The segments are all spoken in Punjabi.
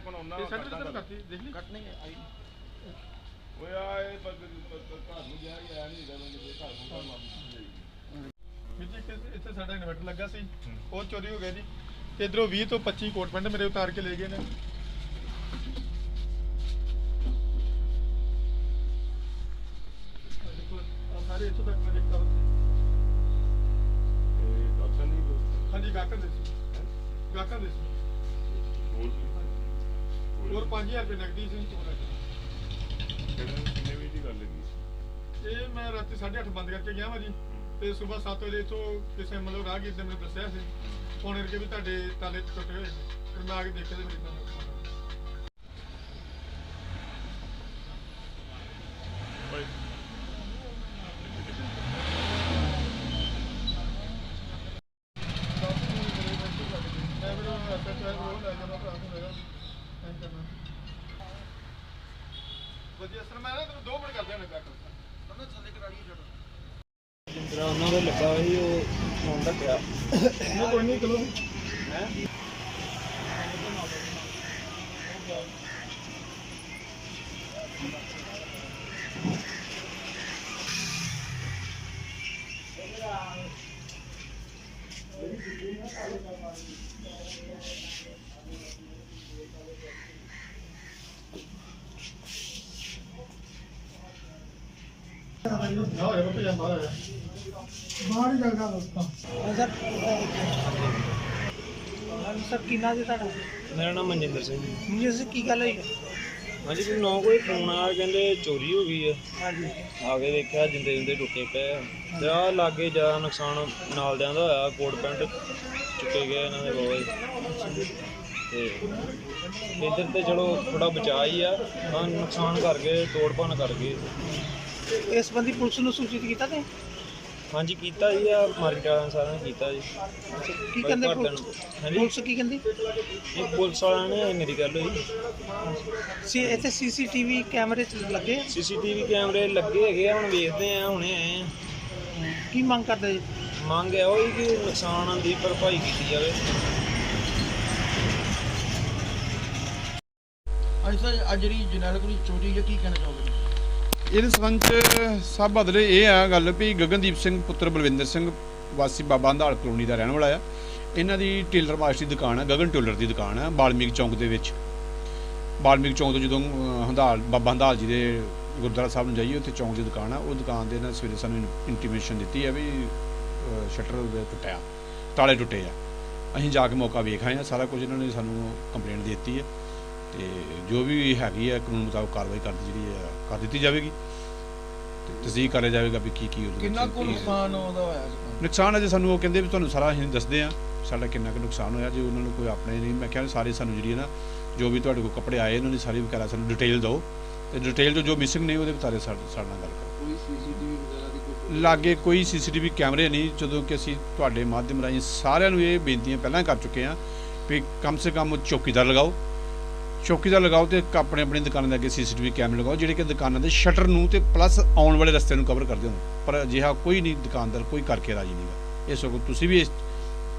ਕੋਣ ਉਹਨਾਂ ਤੇ ਸੈਂਟਰ ਕਿੱਧਰ ਕਰਤੀ? ਦੇਖ ਲਈ। ਕੱਟ ਨਹੀਂ ਆਈ ਓਏ ਆ ਇਹ ਪਰ ਘਰ ਨੂੰ ਗਿਆ ਹੀ ਆ ਨਹੀਂ ਗਾ ਮੈਂ ਜੇ ਘਰ ਨੂੰ ਕੰਮ ਵੀਰ ਜੀ ਇੱਥੇ- ਇੱਥੇ ਸਾਡਾ ਇਨਵਰਟਰ ਲੱਗਾ ਸੀ। ਉਹ ਚੋਰੀ ਹੋ ਗਿਆ ਜੀ। ਤੇ ਇਧਰੋਂ 20 ਤੋਂ 25 ਕੋਟ ਪੈਂਟ ਮੇਰੇ ਉਤਾਰ ਕੇ ਲੈ ਗਏ ਨੇ। ਆਹ ਦੇਖੋ, ਆਹ ਸਾਰੇ ਇੱਥੋਂ ਤੱਕ ਮੇਰੇ ਕਰ ਇਹ ਡਾਕਟਰ ਨਹੀਂ ਕੋਈ ਹਾਂਜੀ ਗਾਹਕਾਂ ਦੇ ਸੀ। ਗਾਹਕਾਂ ਦੇ ਸੀ। ਹੋਰ ਹੋਰ 5000 ਰੁਪਏ ਨਕਦੀ ਸੀ ਕਿੰਨੇ ਵਜੇ ਦੀ ਗੱਲ ਹੈਗੀ ਇਹ ਮੈਂ ਰਾਤੀ 8:30 ਬੰਦ ਕਰਕੇ ਗਿਆ ਵਾਂ ਜੀ। ਤੇ ਸਵੇਰ 7 ਵਜੇ ਤੋਂ ਕਿਸੇ ਮਤਲਬ ਰਾਹਗੀਰ ਨੇ ਮੈਨੂੰ ਦੱਸਿਆ ਸੀ। ਫੋਨ ਕਰਕੇ ਵੀ ਤੁਹਾਡੇ ਤਾਲੇ ਟੁੱਟੇ ਹੋਏ ਨੇ। ਫਿਰ ਮੈਂ ਆ ਕੇ ਦੇਖਿਆ ਤੇ ਮੇਰੀ ਤਾਂ ਓਏ ਵਧੀਆ ਸਰ ਮੈਂ ਨਾ ਤੈਨੂੰ 2 ਮਿੰਟ ਕਰਦੇ ਹਾਂ ਬੈਕ ਉਹਨਾਂ ਥੱਲੇ ਕਰਾੜੀ ਛੱਡੋ ਜਿੰਦਰਾ ਉਹਨਾਂ ਦਾ ਲੱਗਾ ਸੀ ਉਹ ਫੋਨ ਰੱਖਿਆ। ਨਹੀਂ ਕੋਈ ਨਹੀਂ ਚਲੋ। ਨਾ ਬਾਹਰ ਹੀ ਜਗ੍ਹਾ ਦੋਸਤਾਂ ਸਰ ਸਰ ਕੀ ਜੀ ਤੁਹਾਡਾ ਮੇਰਾ ਨਾਮ ਮਨਜਿੰਦਰ ਸਿੰਘ ਜੀ ਜੀ ਕੀ ਗੱਲ ਹੋਈ ਹਾਂਜੀ ਕੋਈ ਨੌ ਕੋਈ ਫੋਨ ਆਇਆ ਕਹਿੰਦੇ ਚੋਰੀ ਹੋ ਗਈ ਆ। ਹਾਂਜੀ ਆ ਕੇ ਦੇਖਿਆ, ਜਿੰਦੇ ਜਿੰਦੇ ਟੁੱਟੇ ਪਏ ਆ। ਤੇ ਆ ਲਾਗੇ ਜ਼ਿਆਦਾ ਨੁਕਸਾਨ ਨਾਲਦਿਆਂ ਦਾ ਹੋਇਆ, ਕੋਟ ਪੈਂਟ ਚੁੱਕੇ ਗਏ ਇਹਨਾਂ ਦੇ ਬਹੁਤ ਤੇ ਇੱਧਰ ਤੇ ਚਲੋ ਥੋੜਾ ਬਚਾ ਹੀ ਆ। ਤਾਂ ਨੁਕਸਾਨ ਕਰ ਗਏ ਤੋੜ ਭੰਨ ਕਰ ਗਏ। ਇਸ ਸੰਬੰਧੀ ਪੁਲਿਸ ਨੂੰ ਸੂਚਿਤ ਕੀਤਾ ਤੇ? ਹਾਂਜੀ ਕੀਤਾ ਜੀ ਆ ਮਾਰਕੀਟ ਵਾਲਿਆਂ ਸਾਰਿਆਂ ਨੇ ਕੀਤਾ ਜੀ। ਕੀ ਕਹਿੰਦੇ ਘਰਦਿਆਂ ਪੁਲਿਸ? ਨੂੰ। ਹਾਂਜੀ। ਪੁਲਿਸ ਕੀ ਕਹਿੰਦੀ? ਇਹ ਪੁਲਿਸ ਵਾਲਿਆਂ ਨੇ ਮੇਰੀ ਗੱਲ ਹੋਈ। ਸੀ ਇੱਥੇ ਸੀਸੀਟੀਵੀ ਕੈਮਰੇ ਚ ਲੱਗੇ ਆ? ਸੀਸੀਟੀਵੀ ਕੈਮਰੇ ਲੱਗੇ ਹੈਗੇ ਆ ਹੁਣ ਵੇਖਦੇ ਆ ਹੁਣੇ ਆਏ ਆ। ਕੀ ਮੰਗ ਕਰਦੇ ਜੀ? ਮੰਗ ਹੈ ਉਹ ਕਿ ਨੁਕਸਾਨ ਦੀ ਭਰਪਾਈ ਕੀਤੀ ਜਾਵੇ। ਅੱਜ ਸਰ ਅੱਜ ਜਿਹੜੀ ਜਨਰਲ ਕੋਲ ਚੋਰੀ ਹੈ ਕੀ ਕਹਿਣਾ ਚਾਹੋਗੇ? ਇਹਦੇ ਸੰਬੰਧ ਚ ਸਭ ਬਦਲੇ ਇਹ ਆ ਗੱਲ ਵੀ ਗਗਨਦੀਪ ਸਿੰਘ ਪੁੱਤਰ ਬਲਵਿੰਦਰ ਸਿੰਘ ਵਾਸੀ ਬਾਬਾ ਹੰਦਾਲ ਕਲੋਨੀ ਦਾ ਰਹਿਣ ਵਾਲਾ ਆ। ਇਹਨਾਂ ਦੀ ਟੇਲਰ ਮਾਸਟਰ ਦੀ ਦੁਕਾਨ ਆ ਗਗਨ ਟੇਲਰ ਦੀ ਦੁਕਾਨ ਆ ਬਾਲਮੀਕ ਚੌਂਕ ਦੇ ਵਿੱਚ। ਬਾਲਮੀਕ ਚੌਂਕ ਤੋਂ ਜਦੋਂ ਅਹ, ਹੰਦਾਲ ਬਾਬਾ ਹੰਦਾਲ ਜੀ ਦੇ ਗੁਰਦੁਆਰਾ ਸਾਹਿਬ ਨੂੰ ਜਾਈਏ ਉੱਥੇ ਚੌਂਕ ਦੀ ਦੁਕਾਨ ਆ। ਉਹ ਦੁਕਾਨ ਦੇ ਨਾਲ ਸਵੇਰੇ ਸਾਨੂੰ ਇੰਟੀਮੇਸ਼ਨ ਦਿੱਤੀ ਆ ਵੀ ਸ਼ਟਰ ਦੇ ਟੁੱਟਿਆ ਤਾਲੇ ਟੁੱਟੇ ਆ। ਅਸੀਂ ਜਾ ਕੇ ਮੌਕਾ ਵੇਖ ਆਏ ਆ ਸਾਰਾ ਕੁਝ ਇਹਨਾਂ ਨੇ ਸਾਨੂੰ ਕੰਪਲੇਂਟ ਦੇ ਦਿੱਤੀ ਆ। ਤੇ ਜੋ ਵੀ ਹੈਗੀ ਆ ਕਾਨੂੰਨ ਮੁਤਾਬਕ ਕਾਰਵਾਈ ਕਰਦੀ ਜਿਹੜੀ ਆ ਕਰ ਦਿੱਤੀ ਜਾਵੇਗੀ। ਤੇ ਤਸਦੀਕ ਕਰਿਆ ਜਾਵੇਗਾ ਵੀ ਕੀ ਕੀ ਉਹਦੇ ਕਿੰਨਾ ਕੁ ਨੁਕਸਾਨ ਉਹਦਾ ਹੋਇਆ ਨੁਕਸਾਨ ਅਜੇ ਸਾਨੂੰ ਉਹ ਕਹਿੰਦੇ ਵੀ ਤੁਹਾਨੂੰ ਸਾਰਾ ਅਸੀਂ ਦੱਸਦੇ ਆ ਸਾਡਾ ਕਿੰਨਾ ਕੁ ਨੁਕਸਾਨ ਹੋਇਆ ਜੇ ਉਹਨਾਂ ਨੂੰ ਕੋਈ ਆਪਣੇ ਨਹੀਂ ਮੈਂ ਕਿਹਾ ਸਾਰੇ ਸਾਨੂੰ ਜਿਹੜੀ ਨਾ ਜੋ ਵੀ ਤੁਹਾਡੇ ਕੋਲ ਕੱਪੜੇ ਆਏ ਇਹਨਾਂ ਦੀ ਸਾਰੀ ਵਗੈਰਾ ਸਾਨੂੰ ਡਿਟੇਲ ਦਿਓ। ਤੇ ਡਿਟੇਲ ਤੋਂ ਜੋ ਮਿਸਿੰਗ ਨੇ ਉਹਦੇ ਬਾਰੇ ਸਾਡੇ ਨਾਲ ਗੱਲ ਕਰੋ। ਕੋਈ ਸੀਸੀਟੀਵੀ ਵਗੈਰਾ ਦੀ ਕੋਈ ਲਾਗੇ ਕੋਈ ਸੀਸੀਟੀਵੀ ਕੈਮਰੇ ਨਹੀਂ ਜਦੋਂ ਕਿ ਅਸੀਂ ਤੁਹਾਡੇ ਮਾਧਿਅਮ ਰਾਹੀਂ ਸਾਰਿਆਂ ਨੂੰ ਇਹ ਬੇਨਤੀਆਂ ਪਹਿਲਾਂ ਕਰ ਚੁੱਕੇ ਹਾਂ ਵੀ ਕਮ ਸੇ ਕਮ ਚੌਕੀਦਾਰ ਲਗਾਓ। ਚੌਕੀਦਾਰ ਲਗਾਓ ਤੇ ਆਪਣੇ ਆਪਣੀ ਦੁਕਾਨਾਂ ਦੇ ਅੱਗੇ ਸੀਸੀਟੀਵੀ ਕੈਮਰੇ ਲਗਾਓ ਜਿਹੜੇ ਕਿ ਦੁਕਾਨਾਂ ਦੇ ਸ਼ਟਰ ਨੂੰ ਤੇ ਪਲੱਸ ਆਉਣ ਵਾਲੇ ਰਸਤੇ ਨੂੰ ਕਵਰ ਕਰਦੇ ਹੋਣ ਪਰ ਅਜਿਹਾ ਕੋਈ ਨਹੀਂ ਦੁਕਾਨਦਾਰ ਕੋਈ ਕਰਕੇ ਰਾਜੀ ਨਹੀਂਗਾ ਇਹ ਸਗੋਂ ਤੁਸੀਂ ਵੀ ਇਸ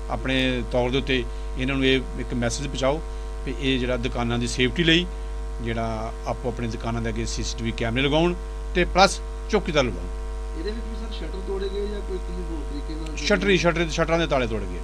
ਆਪਣੇ ਤੌਰ ਦੇ ਉੱਤੇ ਇਹਨਾਂ ਨੂੰ ਇਹ ਇੱਕ ਮੈਸੇਜ ਪਹੁੰਚਾਓ ਵੀ ਇਹ ਜਿਹੜਾ ਦੁਕਾਨਾਂ ਦੀ ਸੇਫਟੀ ਲਈ ਜਿਹੜਾ ਆਪੋ ਆਪਣੀ ਦੁਕਾਨਾਂ ਦੇ ਅੱਗੇ ਸੀਸੀਟੀਵੀ ਕੈਮਰੇ ਲਗਾਉਣ ਤੇ ਪਲੱਸ ਚੌਕੀਦਾਰ ਲਗਾਉਣ। ਇਹਦੇ ਵਿੱਚ ਵੀ ਸਰ ਸ਼ਟਰ ਤੋੜੇ ਗਏ ਜਾਂ ਕੋਈ ਕਿਸੇ ਹੋਰ ਤਰੀਕੇ ਨਾਲ ਸ਼ਟਰੀ ਸ਼ਟਰ ਸ਼ਟਰਾਂ ਦੇ ਤਾਲੇ ਤੋੜ ਗਏ।